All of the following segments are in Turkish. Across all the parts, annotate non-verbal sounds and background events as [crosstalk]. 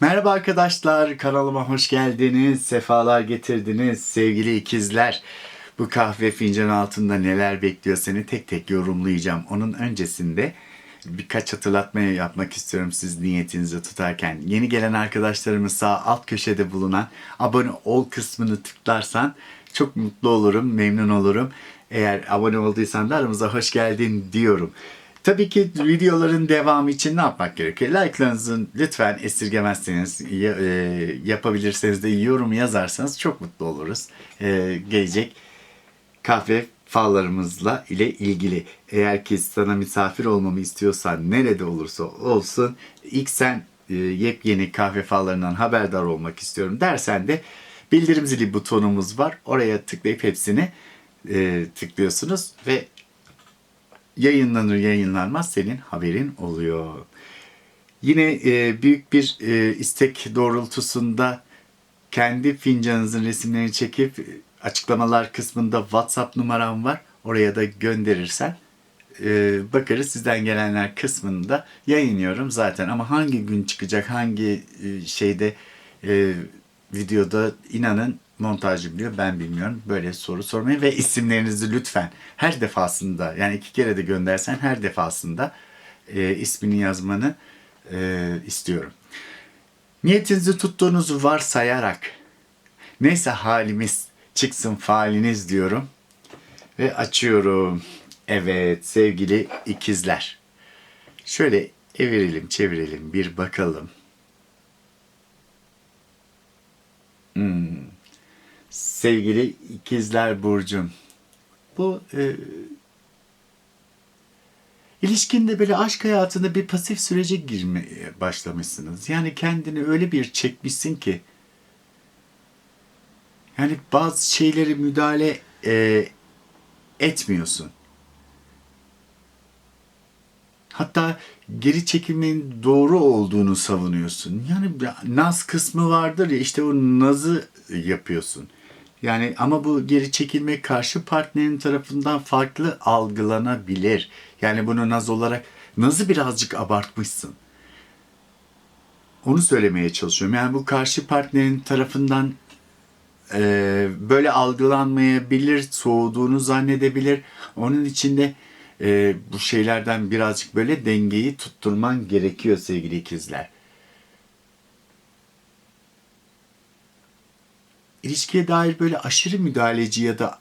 Merhaba arkadaşlar, kanalıma hoş geldiniz, sefalar getirdiniz sevgili ikizler. Bu kahve fincanı altında neler bekliyor seni tek tek yorumlayacağım. Onun öncesinde birkaç hatırlatma yapmak istiyorum siz niyetinizi tutarken. Yeni gelen arkadaşlarımız sağ alt köşede bulunan abone ol kısmını tıklarsan çok mutlu olurum, memnun olurum. Eğer abone olduysan da aramıza hoş geldin diyorum. Tabii ki videoların devamı için ne yapmak gerekiyor? Like'larınızı lütfen esirgemezseniz, e, yapabilirseniz de yorum yazarsanız çok mutlu oluruz. E, gelecek kahve fallarımızla ile ilgili. Eğer ki sana misafir olmamı istiyorsan nerede olursa olsun ilk sen e, yepyeni kahve fallarından haberdar olmak istiyorum dersen de bildirim zili butonumuz var. Oraya tıklayıp hepsini e, tıklıyorsunuz ve yayınlanır yayınlanmaz senin haberin oluyor. Yine e, büyük bir e, istek doğrultusunda kendi fincanınızın resimlerini çekip e, açıklamalar kısmında WhatsApp numaram var. Oraya da gönderirsen e, bakarız sizden gelenler kısmında yayınlıyorum zaten ama hangi gün çıkacak hangi e, şeyde e, videoda inanın montajı biliyor ben bilmiyorum böyle soru sormayın ve isimlerinizi lütfen her defasında yani iki kere de göndersen her defasında e, ismini yazmanı e, istiyorum. Niyetinizi tuttuğunuzu varsayarak neyse halimiz çıksın faliniz diyorum ve açıyorum. Evet sevgili ikizler. Şöyle evirelim çevirelim bir bakalım. Hmm. Sevgili ikizler Burcum. Bu e, ilişkinde böyle aşk hayatında bir pasif sürece girmeye başlamışsınız. Yani kendini öyle bir çekmişsin ki yani bazı şeyleri müdahale e, etmiyorsun. Hatta geri çekilmenin doğru olduğunu savunuyorsun. Yani naz kısmı vardır ya işte o nazı yapıyorsun. Yani ama bu geri çekilme karşı partnerin tarafından farklı algılanabilir. Yani bunu naz olarak nazı birazcık abartmışsın. Onu söylemeye çalışıyorum. Yani bu karşı partnerin tarafından e, böyle algılanmayabilir, soğuduğunu zannedebilir. Onun için de e, bu şeylerden birazcık böyle dengeyi tutturman gerekiyor sevgili ikizler. İlişkiye dair böyle aşırı müdahaleci ya da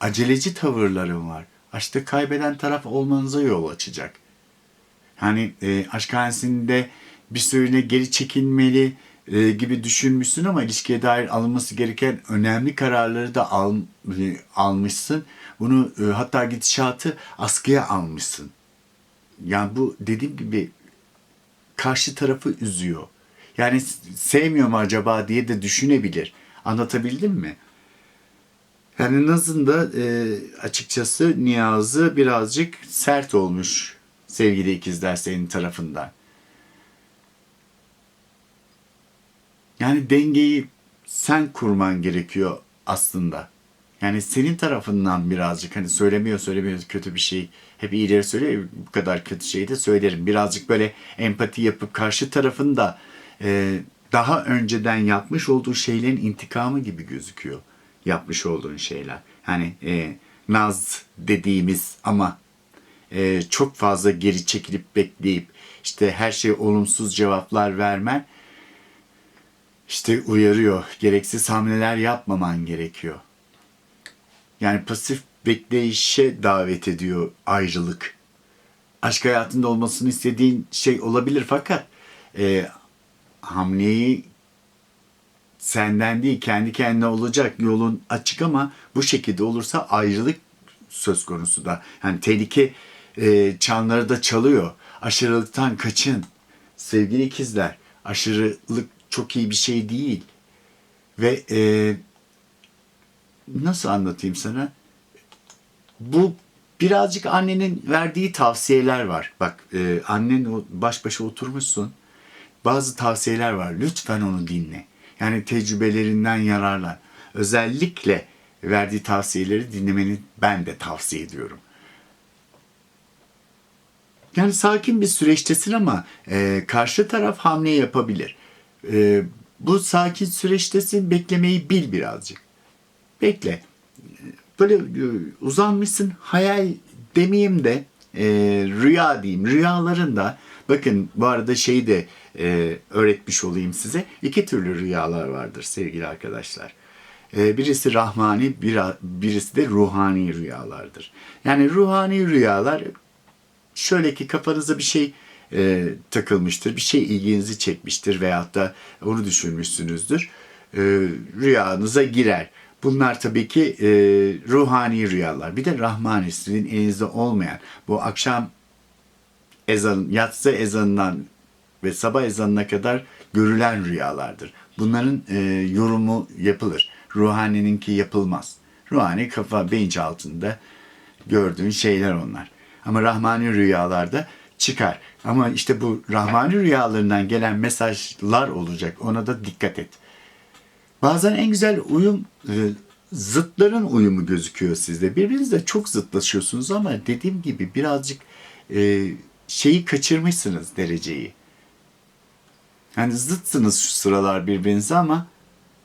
aceleci tavırların var. Aşkta kaybeden taraf olmanıza yol açacak. Hani e, aşk bir süreliğine geri çekilmeli e, gibi düşünmüşsün ama ilişkiye dair alınması gereken önemli kararları da al, e, almışsın. Bunu e, hatta gidişatı askıya almışsın. Yani bu dediğim gibi karşı tarafı üzüyor. Yani sevmiyor mu acaba diye de düşünebilir. Anlatabildim mi? Yani Naz'ın da e, açıkçası niyazı birazcık sert olmuş sevgili ikizler senin tarafından. Yani dengeyi sen kurman gerekiyor aslında. Yani senin tarafından birazcık hani söylemiyor söylemiyor kötü bir şey. Hep iyileri söylüyor bu kadar kötü şeyi de söylerim. Birazcık böyle empati yapıp karşı tarafın da e, daha önceden yapmış olduğu şeylerin intikamı gibi gözüküyor. Yapmış olduğun şeyler. Hani e, naz dediğimiz ama e, çok fazla geri çekilip bekleyip işte her şeye olumsuz cevaplar vermen işte uyarıyor. Gereksiz hamleler yapmaman gerekiyor. Yani pasif bekleyişe davet ediyor ayrılık. Aşk hayatında olmasını istediğin şey olabilir fakat e, hamleyi senden değil kendi kendine olacak yolun açık ama bu şekilde olursa ayrılık söz konusu da. Yani tehlike e, çanları da çalıyor. Aşırılıktan kaçın. Sevgili ikizler, aşırılık çok iyi bir şey değil. Ve e, nasıl anlatayım sana? Bu birazcık annenin verdiği tavsiyeler var. Bak e, annen baş başa oturmuşsun. Bazı tavsiyeler var. Lütfen onu dinle. Yani tecrübelerinden yararlan. Özellikle verdiği tavsiyeleri dinlemeni ben de tavsiye ediyorum. Yani sakin bir süreçtesin ama e, karşı taraf hamle yapabilir. e, bu sakin süreçtesin beklemeyi bil birazcık. Bekle. Böyle e, uzanmışsın hayal demeyeyim de e, rüya diyeyim. Rüyalarında bakın bu arada şeyi de e, öğretmiş olayım size. İki türlü rüyalar vardır sevgili arkadaşlar. E, birisi rahmani, bira- birisi de ruhani rüyalardır. Yani ruhani rüyalar şöyle ki kafanıza bir şey e, takılmıştır, bir şey ilginizi çekmiştir veyahut da onu düşünmüşsünüzdür. E, rüyanıza girer. Bunlar tabii ki e, ruhani rüyalar. Bir de rahmani sizin elinizde olmayan bu akşam ezan, yatsı ezanından ve sabah ezanına kadar görülen rüyalardır. Bunların e, yorumu yapılır. Ruhanininki yapılmaz. Ruhani kafa bilinç altında gördüğün şeyler onlar. Ama rahmani rüyalarda çıkar. Ama işte bu rahmani rüyalarından gelen mesajlar olacak. Ona da dikkat et. Bazen en güzel uyum e, zıtların uyumu gözüküyor sizde. Birbirinizle çok zıtlaşıyorsunuz ama dediğim gibi birazcık e, şeyi kaçırmışsınız dereceyi. Yani zıtsınız şu sıralar birbirinize ama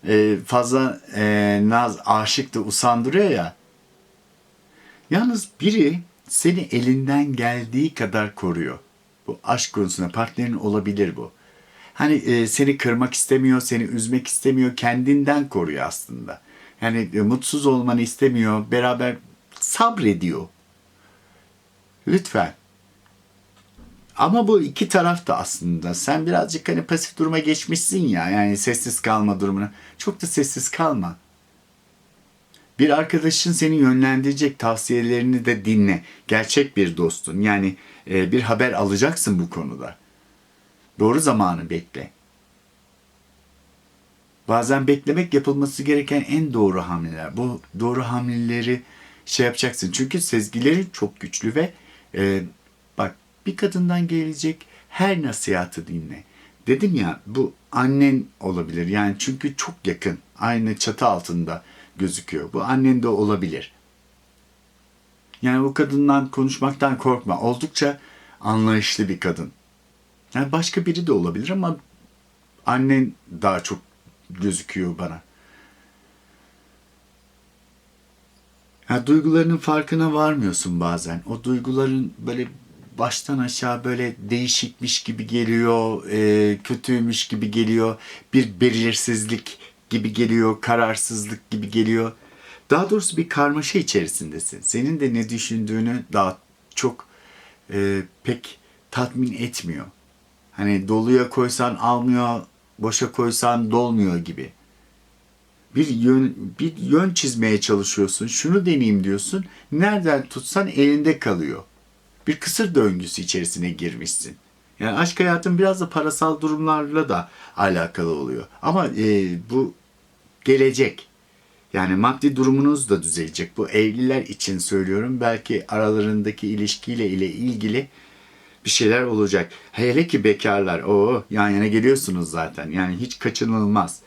e, fazla e, naz aşık da usandırıyor ya. Yalnız biri seni elinden geldiği kadar koruyor. Bu aşk konusunda partnerin olabilir bu. Hani e, seni kırmak istemiyor, seni üzmek istemiyor, kendinden koruyor aslında. Yani e, mutsuz olmanı istemiyor, beraber sabrediyor. Lütfen. Ama bu iki taraf da aslında. Sen birazcık hani pasif duruma geçmişsin ya. Yani sessiz kalma durumuna. Çok da sessiz kalma. Bir arkadaşın seni yönlendirecek tavsiyelerini de dinle. Gerçek bir dostun. Yani e, bir haber alacaksın bu konuda. Doğru zamanı bekle. Bazen beklemek yapılması gereken en doğru hamleler. Bu doğru hamleleri şey yapacaksın. Çünkü sezgilerin çok güçlü ve e, bir kadından gelecek her nasihatı dinle. Dedim ya bu annen olabilir. Yani çünkü çok yakın. Aynı çatı altında gözüküyor. Bu annen de olabilir. Yani bu kadından konuşmaktan korkma. Oldukça anlayışlı bir kadın. Yani başka biri de olabilir ama annen daha çok gözüküyor bana. Ya duygularının farkına varmıyorsun bazen. O duyguların böyle baştan aşağı böyle değişikmiş gibi geliyor, e, kötüymüş gibi geliyor, bir belirsizlik gibi geliyor, kararsızlık gibi geliyor. Daha doğrusu bir karmaşa içerisindesin. Senin de ne düşündüğünü daha çok e, pek tatmin etmiyor. Hani doluya koysan almıyor, boşa koysan dolmuyor gibi. Bir yön bir yön çizmeye çalışıyorsun. Şunu deneyeyim diyorsun. Nereden tutsan elinde kalıyor. Bir kısır döngüsü içerisine girmişsin. Yani aşk hayatın biraz da parasal durumlarla da alakalı oluyor. Ama e, bu gelecek. Yani maddi durumunuz da düzelecek. Bu evliler için söylüyorum. Belki aralarındaki ilişkiyle ile ilgili bir şeyler olacak. Hele ki bekarlar. o yan yana geliyorsunuz zaten. Yani hiç kaçınılmaz.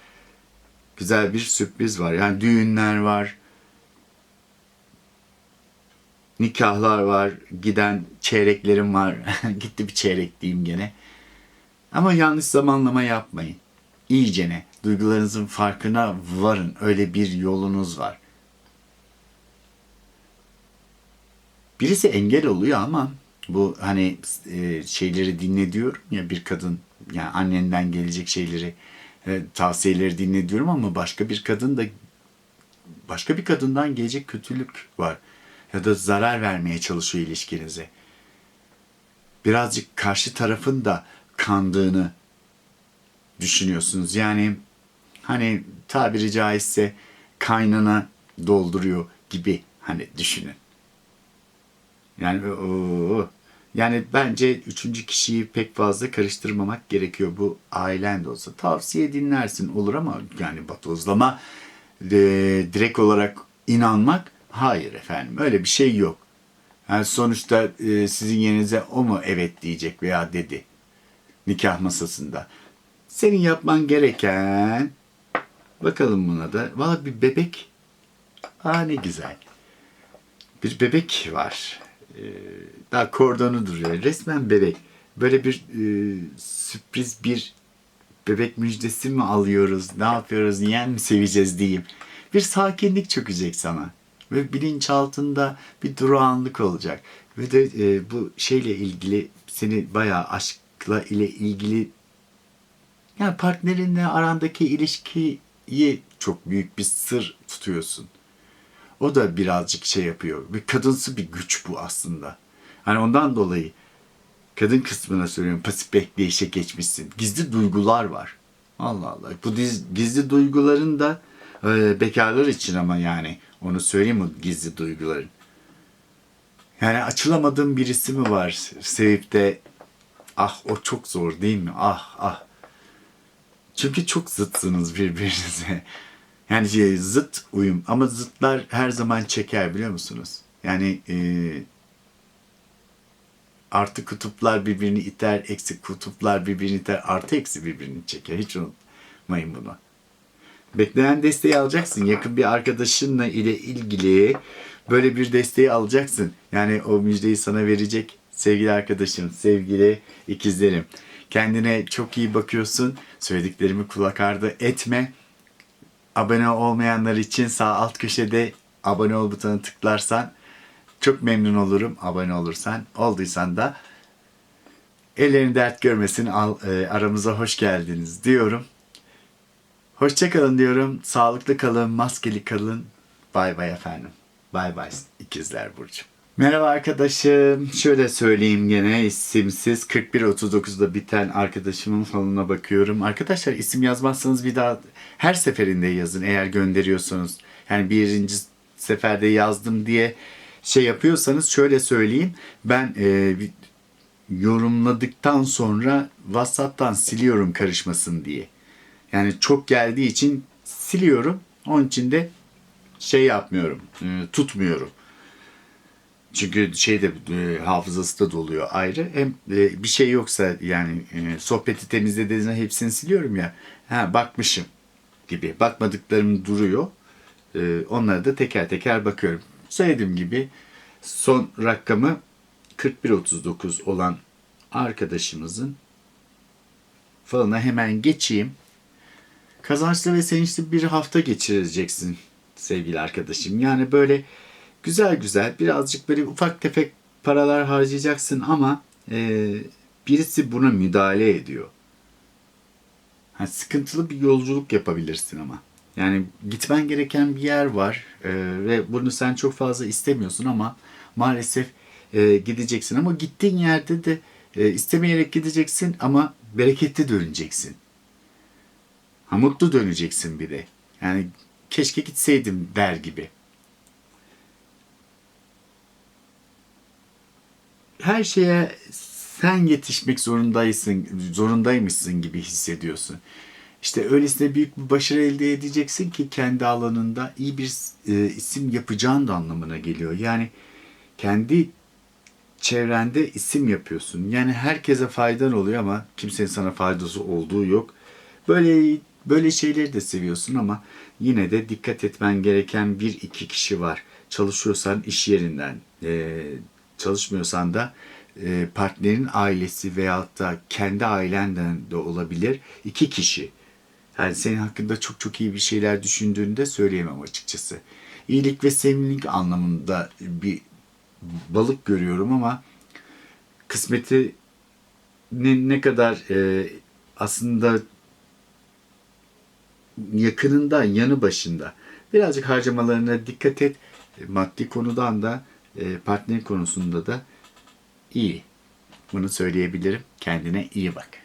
Güzel bir sürpriz var. Yani düğünler var. Nikahlar var. Giden çeyreklerim var. [laughs] Gitti bir çeyrek diyeyim gene. Ama yanlış zamanlama yapmayın. İyicene duygularınızın farkına varın. Öyle bir yolunuz var. Birisi engel oluyor ama bu hani e, şeyleri dinle diyorum ya bir kadın yani annenden gelecek şeyleri e, tavsiyeleri dinle diyorum ama başka bir kadın da başka bir kadından gelecek kötülük var ya da zarar vermeye çalışıyor ilişkinize. Birazcık karşı tarafın da kandığını düşünüyorsunuz. Yani hani tabiri caizse kaynana dolduruyor gibi hani düşünün. Yani o yani bence üçüncü kişiyi pek fazla karıştırmamak gerekiyor. Bu ailen de olsa tavsiye dinlersin olur ama yani batozlama e, direkt olarak inanmak hayır efendim öyle bir şey yok. Yani sonuçta e, sizin yerinize o mu evet diyecek veya dedi nikah masasında. Senin yapman gereken bakalım buna da valla bir bebek aa ne güzel bir bebek var. Ee, daha kordonu duruyor. Resmen bebek. Böyle bir e, sürpriz bir bebek müjdesi mi alıyoruz, ne yapıyoruz, yeğen mi seveceğiz diyeyim. Bir sakinlik çökecek sana. Ve bilinçaltında bir durağanlık olacak. Ve de e, bu şeyle ilgili seni bayağı aşkla ile ilgili yani partnerinle arandaki ilişkiyi çok büyük bir sır tutuyorsun. O da birazcık şey yapıyor. Bir kadınsı bir güç bu aslında. Hani ondan dolayı kadın kısmına söylüyorum pasif bekleyişe geçmişsin. Gizli duygular var. Allah Allah. Bu diz, gizli duyguların da e, bekarlar için ama yani onu söyleyeyim o gizli duyguların. Yani açılamadığın birisi mi var sevip de ah o çok zor değil mi? Ah ah. Çünkü çok zıtsınız birbirinize. [laughs] Yani şey, zıt uyum ama zıtlar her zaman çeker biliyor musunuz? Yani e, artı kutuplar birbirini iter, eksi kutuplar birbirini iter, artı eksi birbirini çeker. Hiç unutmayın bunu. Bekleyen desteği alacaksın. Yakın bir arkadaşınla ile ilgili böyle bir desteği alacaksın. Yani o müjdeyi sana verecek sevgili arkadaşım, sevgili ikizlerim. Kendine çok iyi bakıyorsun. Söylediklerimi kulak ardı etme. Abone olmayanlar için sağ alt köşede abone ol butonuna tıklarsan çok memnun olurum abone olursan. Olduysan da ellerin dert görmesin al, e, aramıza hoş geldiniz diyorum. Hoşçakalın diyorum. Sağlıklı kalın, maskeli kalın. Bay bay efendim. Bay bay ikizler Burcu. Merhaba arkadaşım. Şöyle söyleyeyim gene isimsiz 41.39'da biten arkadaşımın falına bakıyorum. Arkadaşlar isim yazmazsanız bir daha her seferinde yazın eğer gönderiyorsanız. Yani birinci seferde yazdım diye şey yapıyorsanız şöyle söyleyeyim. Ben e, yorumladıktan sonra WhatsApp'tan siliyorum karışmasın diye. Yani çok geldiği için siliyorum. Onun için de şey yapmıyorum, e, tutmuyorum. Çünkü şeyde e, hafızası da doluyor ayrı. Hem e, bir şey yoksa yani e, sohbeti temizlediğinizde hepsini siliyorum ya. Ha bakmışım gibi. Bakmadıklarım duruyor. E, onlara da teker teker bakıyorum. Söylediğim gibi son rakamı 4139 olan arkadaşımızın falına hemen geçeyim. Kazançlı ve sevinçli bir hafta geçireceksin sevgili arkadaşım. Yani böyle güzel güzel birazcık böyle ufak tefek paralar harcayacaksın ama e, birisi buna müdahale ediyor. Ha, sıkıntılı bir yolculuk yapabilirsin ama. Yani gitmen gereken bir yer var e, ve bunu sen çok fazla istemiyorsun ama maalesef e, gideceksin. Ama gittiğin yerde de e, istemeyerek gideceksin ama bereketli döneceksin. Ha, mutlu döneceksin bir de. Yani keşke gitseydim der gibi. Her şeye sen yetişmek zorundaysın, zorundaymışsın gibi hissediyorsun. İşte öylesine büyük bir başarı elde edeceksin ki kendi alanında iyi bir e, isim yapacağın da anlamına geliyor. Yani kendi çevrende isim yapıyorsun. Yani herkese faydan oluyor ama kimsenin sana faydası olduğu yok. Böyle böyle şeyleri de seviyorsun ama yine de dikkat etmen gereken bir iki kişi var. Çalışıyorsan iş yerinden, e, çalışmıyorsan da e, partnerin ailesi veyahut da kendi ailenden de olabilir. iki kişi. Yani senin hakkında çok çok iyi bir şeyler düşündüğünü de söyleyemem açıkçası. İyilik ve sevimlilik anlamında bir balık görüyorum ama kısmeti ne, ne kadar e, aslında yakınında, yanı başında. Birazcık harcamalarına dikkat et. E, Maddi konudan da e, partner konusunda da iyi. Bunu söyleyebilirim. Kendine iyi bak.